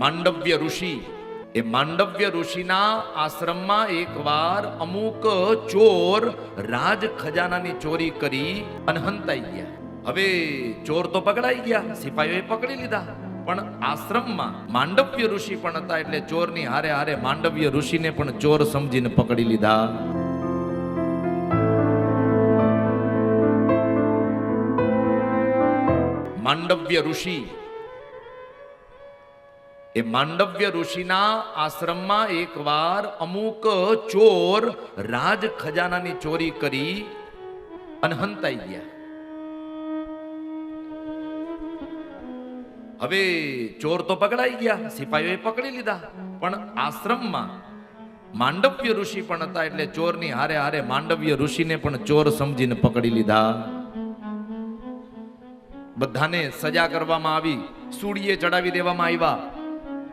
માંડવ્ય ઋષિ. એ માંડવ્ય ઋષિના આશ્રમમાં એકવાર અમુક ચોર રાજ ખજાનાની ચોરી કરી અને હંતાઈ ગયા. હવે ચોર તો પકડાઈ ગયા સિપાહીઓએ પકડી લીધા. પણ આશ્રમમાં માંડવ્ય ઋષિ પણ હતા એટલે ચોરની હારે હારે માંડવ્ય ઋષિને પણ ચોર સમજીને પકડી લીધા. માંડવ્ય ઋષિ એ માંડવ્ય ઋષિના આશ્રમમાં એકવાર અમુક ચોર રાજ ખજાનાની ચોરી કરી અને હંતાઈ ગયા. હવે ચોર તો પકડાઈ ગયા સિપાહીઓએ પકડી લીધા, પણ આશ્રમમાં માંડવ્ય ઋષિ પણ હતા એટલે ચોરની હારે હારે માંડવ્ય ઋષિને પણ ચોર સમજીને પકડી લીધા. બધાને સજા કરવામાં આવી, સૂળીએ ચડાવી દેવામાં આવ્યા.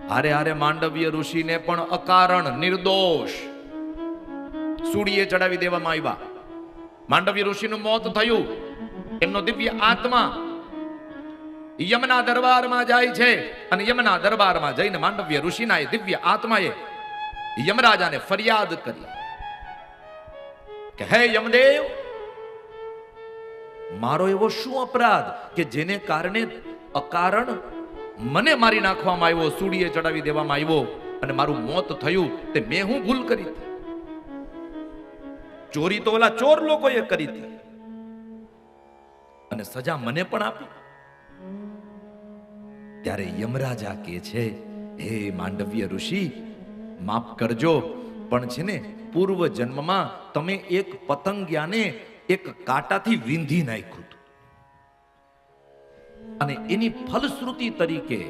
હારે હારે માંડવ્ય ઋષિને પણ અકારણ નિર્દોષ. સૂર્યે ચડાવી દેવામાં આવ્યા. માંડવ્ય ઋષિનું મોત થયું. એમનો દિવ્ય આત્મા યમના દરબારમાં જાય છે અને યમના દરબારમાં જઈને માંડવ્ય ઋષિના એ દિવ્ય આત્માએ યમરાજાને ફરિયાદ કરી. કે હે યમદેવ, મારો એવો શું અપરાધ કે જેને કારણે અકારણ મને મારી નાખવામાં આવ્યો સૂડીએ ચડાવી દેવામાં આવ્યો અને મારું મોત થયું તે મેં હું ભૂલ કરી ચોરી તો ઓલા ચોર લોકોએ કરી હતી. અને સજા મને પણ આપી. ત્યારે યમરાજા કે છે, હે માંડવ્ય ઋષિ, માફ કરજો, પણ છે ને પૂર્વ જન્મમાં તમે એક પતંગિયાને એક કાંટાથી વીંધી નાખ્યું અને એની ફલશ્રુતિ તરીકે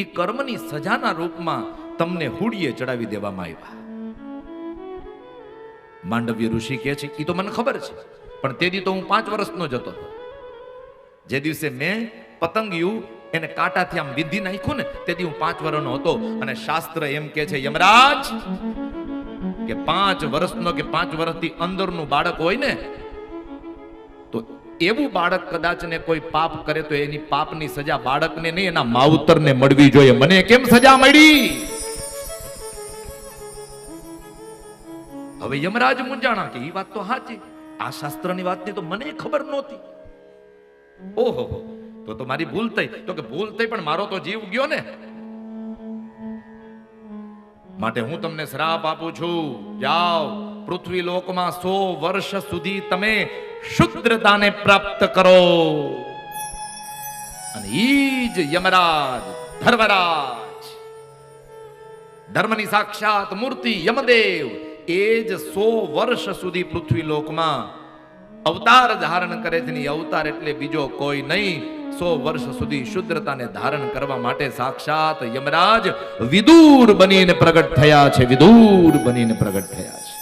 એ કર્મની સજાના રૂપમાં તમને હુડીએ ચડાવી દેવામાં આવ્યા. માંડવ્ય ઋષિ કહે છે એ તો મને ખબર છે, પણ તે દી તો હું પાંચ વર્ષનો જ હતો. જે દિવસે મેં પતંગિયું એને કાંટાથી આમ વિધિ નાખ્યું ને, તે દી હું પાંચ વર્ષનો હતો અને શાસ્ત્ર એમ કે છે, યમરાજ, કે પાંચ વર્ષનો કે પાંચ વર્ષથી અંદરનું બાળક હોય ને એવું બાળક કદાચ ને કોઈ પાપ કરે તો એની પાપની સજા બાળકને નહીં, એના માવતરને મળવી જોઈએ. મને કેમ સજા મળી? હવે યમરાજ મુંજાણા કે એ વાત તો સાચી. આ શાસ્ત્રની વાતની તો મને ખબર નહોતી. ઓહો, તો તો મારી ભૂલ થઈ. તો કે ભૂલ થઈ પણ મારો તો જીવ ગયો ને. માટે હું તમને શ્રાપ આપું છું. જાઓ, પૃથ્વી લોકમાં સો વર્ષ સુધી તમે શુદ્રતાને પ્રાપ્ત કરો. અને ઈ જ યમરાજ ધર્મરાજ. ધર્મની સાક્ષાત મૂર્તિ યમદેવ એ જ સો વર્ષ સુધી પૃથ્વી લોકમાં અવતાર ધારણ કરે છે અવતાર એટલે બીજો કોઈ નહીં. સો વર્ષ સુધી શુદ્રતાને ધારણ કરવા માટે સાક્ષાત યમરાજ વિદુર બનીને પ્રગટ થયા છે, વિદુર બનીને પ્રગટ થયા છે.